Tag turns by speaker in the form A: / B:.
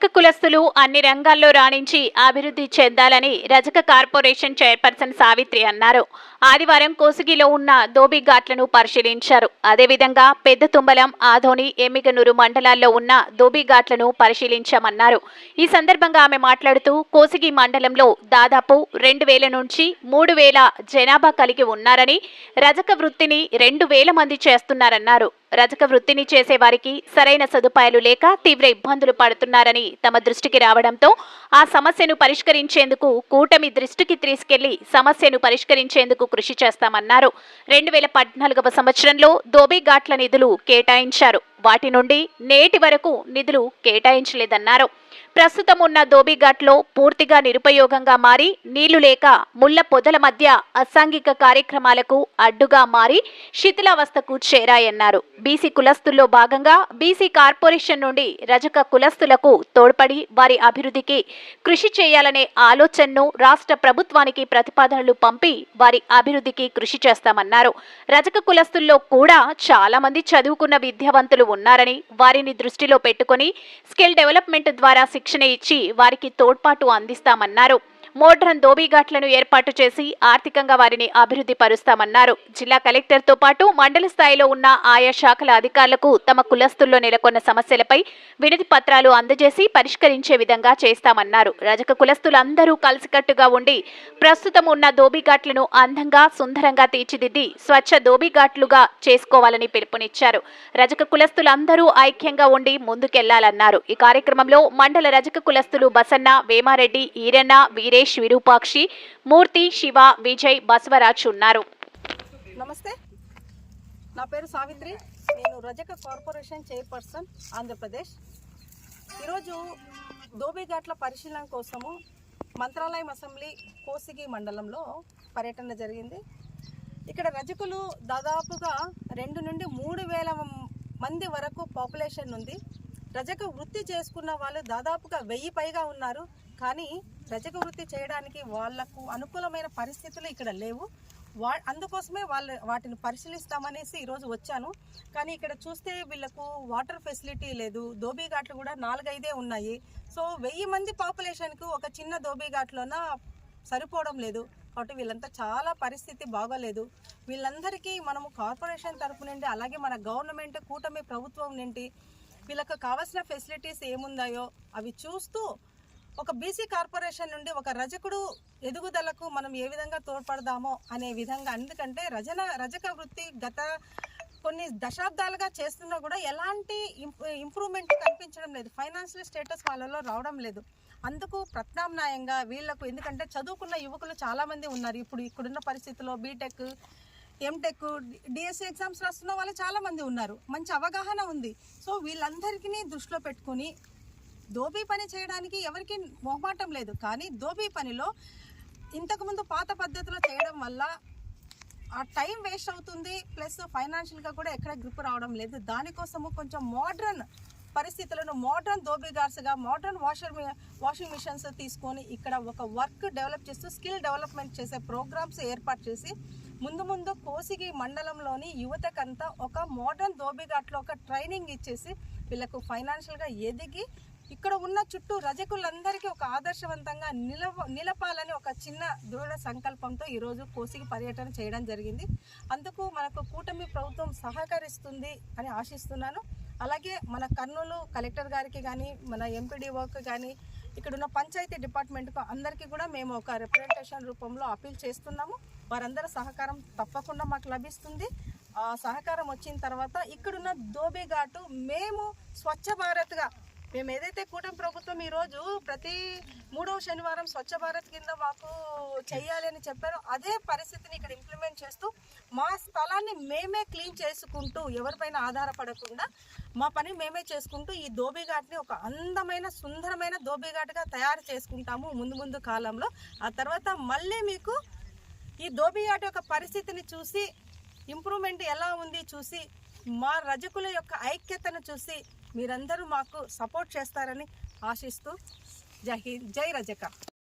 A: రజక కులస్తులు అన్ని రంగాల్లో రాణించి అభివృద్ధి చెందాలని రజక కార్పొరేషన్ చైర్పర్సన్ సావిత్రి అన్నారు. ఆదివారం కోసిగిలో ఉన్న దోబి ఘాట్లను పరిశీలించారు. అదేవిధంగా పెద్ద తుంబలం ఆధోని ఎమ్మిగనూరు మండలాల్లో ఉన్న దోబి ఘాట్లను పరిశీలించామన్నారు. ఈ సందర్భంగా ఆమె మాట్లాడుతూ కోసిగి మండలంలో దాదాపు రెండు వేల నుంచి మూడు వేల జనాభా కలిగి ఉన్నారని రజక వృత్తిని రెండు వేల మంది చేస్తున్నారన్నారు. రజక వృత్తిని చేసే వారికి సరైన సదుపాయాలు లేక తీవ్ర ఇబ్బందులు పడుతున్నారని తమ దృష్టికి రావడంతో ఆ సమస్యను పరిష్కరించేందుకు కూటమి దృష్టికి తీసుకెళ్ళి సమస్యను పరిష్కరించేందుకు కృషి చేస్తామన్నారు. రెండు వేల పద్నాలుగవ సంవత్సరంలో దోబీ ఘాట్ల నిధులు కేటాయించారు. వాటి నుండి నేటి వరకు నిధులు కేటాయించలేదన్నారు. ప్రస్తుతం ఉన్న దోబిఘాట్లో పూర్తిగా నిరుపయోగంగా మారి నీళ్ళు లేక ముళ్ళ పొదల మధ్య అసాంఘిక కార్యక్రమాలకు అడ్డుగా మారి శిథిలావస్థకు చేరాయన్నారు. బీసీ కులస్తుల్లో భాగంగా బీసీ కార్పొరేషన్ నుండి రజక కులస్తులకు తోడ్పడి వారి అభివృద్ధికి కృషి చేయాలనే ఆలోచనను రాష్ట్ర ప్రభుత్వానికి ప్రతిపాదనలు పంపి వారి అభివృద్ధికి కృషి చేస్తామన్నారు. రజక కులస్తుల్లో కూడా చాలా మంది చదువుకున్న విద్యావంతులు ఉన్నారని వారిని దృష్టిలో పెట్టుకుని స్కిల్ డెవలప్మెంట్ ద్వారా శిక్షణ ఇచ్చి వారికి తోడ్పాటు అందిస్తామన్నారు. మోడ్రన్ దోబీఘాట్లను ఏర్పాటు చేసి ఆర్థికంగా వారిని అభివృద్ధి పరుస్తామన్నారు. జిల్లా కలెక్టర్తో పాటు మండల స్థాయిలో ఉన్న ఆయా శాఖల అధికారులకు తమ కులస్తుల్లో నెలకొన్న సమస్యలపై వినతి పత్రాలు అందజేసి పరిష్కరించే విధంగా చేస్తామన్నారు. రజక కులస్తులందరూ కలిసికట్టుగా ఉండి ప్రస్తుతం ఉన్న దోబీఘాట్లను అందంగా సుందరంగా తీర్చిదిద్ది స్వచ్ఛ దోబీఘాట్లుగా చేసుకోవాలని పిలుపునిచ్చారు. రజక కులస్తులందరూ ఐక్యంగా ఉండి ముందుకెళ్ళాలన్నారు. ఈ కార్యక్రమంలో మండల రజక కులస్తులు బసన్న వేమారెడ్డి ఈరన్న వీరే సురేష్ విరూపాక్షి మూర్తి శివ విజయ్ బసవరాజ్ ఉన్నారు.
B: నమస్తే. నా పేరు సావిత్రి. నేను రజక కార్పొరేషన్ చైర్పర్సన్ ఆంధ్రప్రదేశ్. ఈరోజు దోబిఘాట్ల పరిశీలన కోసము మంత్రాలయం అసెంబ్లీ కోసిగి మండలంలో పర్యటన జరిగింది. ఇక్కడ రజకులు దాదాపుగా రెండు నుండి మూడు వేల మంది వరకు పాపులేషన్ ఉంది. రజక వృత్తి చేసుకున్న వాళ్ళు దాదాపుగా వెయ్యి పైగా ఉన్నారు. కానీ రజక వృత్తి చేయడానికి వాళ్ళకు అనుకూలమైన పరిస్థితులు ఇక్కడ లేవు. వా అందుకోసమే వాళ్ళు వాటిని పరిశీలిస్తామనేసి ఈరోజు వచ్చాను. కానీ ఇక్కడ చూస్తే వీళ్ళకు వాటర్ ఫెసిలిటీ లేదు. ఘాట్లు కూడా నాలుగైదే ఉన్నాయి. సో వెయ్యి మంది పాపులేషన్కు ఒక చిన్న దోబీ ఘాట్లోన సరిపోవడం లేదు. కాబట్టి వీళ్ళంతా చాలా పరిస్థితి బాగోలేదు. వీళ్ళందరికీ మనము కార్పొరేషన్ తరపు నుండి అలాగే మన గవర్నమెంట్ కూటమి ప్రభుత్వం నుండి వీళ్ళకు కావాల్సిన ఫెసిలిటీస్ ఏముందాయో అవి చూస్తూ ఒక బీసీ కార్పొరేషన్ నుండి ఒక రజకుడు ఎదుగుదలకు మనం ఏ విధంగా తోడ్పడదామో అనే విధంగా ఎందుకంటే రజన రజక వృత్తి గత కొన్ని దశాబ్దాలుగా చేస్తున్నా కూడా ఎలాంటి ఇంప్రూవ్మెంట్ కనిపించడం లేదు. ఫైనాన్షియల్ స్టేటస్ వాళ్ళలో రావడం లేదు. అందుకు ప్రత్యామ్నాయంగా వీళ్ళకు ఎందుకంటే చదువుకున్న యువకులు చాలామంది ఉన్నారు. ఇప్పుడు ఇక్కడున్న పరిస్థితుల్లో బీటెక్ ఎంటెక్ డిఎస్సి ఎగ్జామ్స్ రాస్తున్న వాళ్ళు చాలామంది ఉన్నారు. మంచి అవగాహన ఉంది. సో వీళ్ళందరికీ దృష్టిలో పెట్టుకుని దోబీ పని చేయడానికి ఎవరికి మొహమాటం లేదు. కానీ దోబీ పనిలో ఇంతకుముందు పాత పద్ధతిలో చేయడం వల్ల ఆ టైం వేస్ట్ అవుతుంది. ప్లస్ ఫైనాన్షియల్గా కూడా ఎక్కడ గ్రిప్ రావడం లేదు. దానికోసము కొంచెం మోడ్రన్ పరిస్థితులను మోడ్రన్ దోబిగార్స్గా మోడ్రన్ వాషర్ వాషింగ్ మిషన్స్ తీసుకొని ఇక్కడ ఒక వర్క్ డెవలప్ చేస్తూ స్కిల్ డెవలప్మెంట్ చేసే ప్రోగ్రామ్స్ ఏర్పాటు చేసి ముందు ముందు కోసిగి మండలంలోని యువతకంతా ఒక మోడర్న్ దోబిఘాట్లో ఒక ట్రైనింగ్ ఇచ్చేసి వీళ్ళకు ఫైనాన్షియల్గా ఎదిగి ఇక్కడ ఉన్న చుట్టూ రజకులందరికీ ఒక ఆదర్శవంతంగా నిలవ నిలపాలని ఒక చిన్న దృఢ సంకల్పంతో ఈరోజు కోసికి పర్యటన చేయడం జరిగింది. అందుకు మనకు కూటమి ప్రభుత్వం సహకరిస్తుంది అని ఆశిస్తున్నాను. అలాగే మన కర్నూలు కలెక్టర్ గారికి కానీ మన ఎంపీడీఓకి కానీ ఇక్కడ ఉన్న పంచాయతీ డిపార్ట్మెంట్కు అందరికీ కూడా మేము ఒక రిప్రజెంటేషన్ రూపంలో అప్పీల్ చేస్తున్నాము. వారందరి సహకారం తప్పకుండా మాకు లభిస్తుంది. ఆ సహకారం వచ్చిన తర్వాత ఇక్కడున్న దోబి ఘాటు మేము స్వచ్ఛ భారత్గా మేము ఏదైతే కూటమి ప్రభుత్వం ఈరోజు ప్రతి మూడవ శనివారం స్వచ్ఛ భారత్ కింద మాకు చేయాలి అని చెప్పారో అదే పరిస్థితిని ఇక్కడ ఇంప్లిమెంట్ చేస్తూ మా స్థలాన్ని మేమే క్లీన్ చేసుకుంటూ ఎవరిపైన ఆధారపడకుండా మా పని మేమే చేసుకుంటూ ఈ దోబీఘాట్ని ఒక అందమైన సుందరమైన దోబీఘాట్గా తయారు చేసుకుంటాము ముందు ముందు కాలంలో. ఆ తర్వాత మళ్ళీ మీకు ఈ దోబిఘాట్ యొక్క పరిస్థితిని చూసి ఇంప్రూవ్మెంట్ ఎలా ఉంది చూసి మా రజకుల యొక్క ఐక్యతను చూసి మీరందరూ మాకు సపోర్ట్ చేస్తారని ఆశిస్తూ జై హింద్ జై రజక.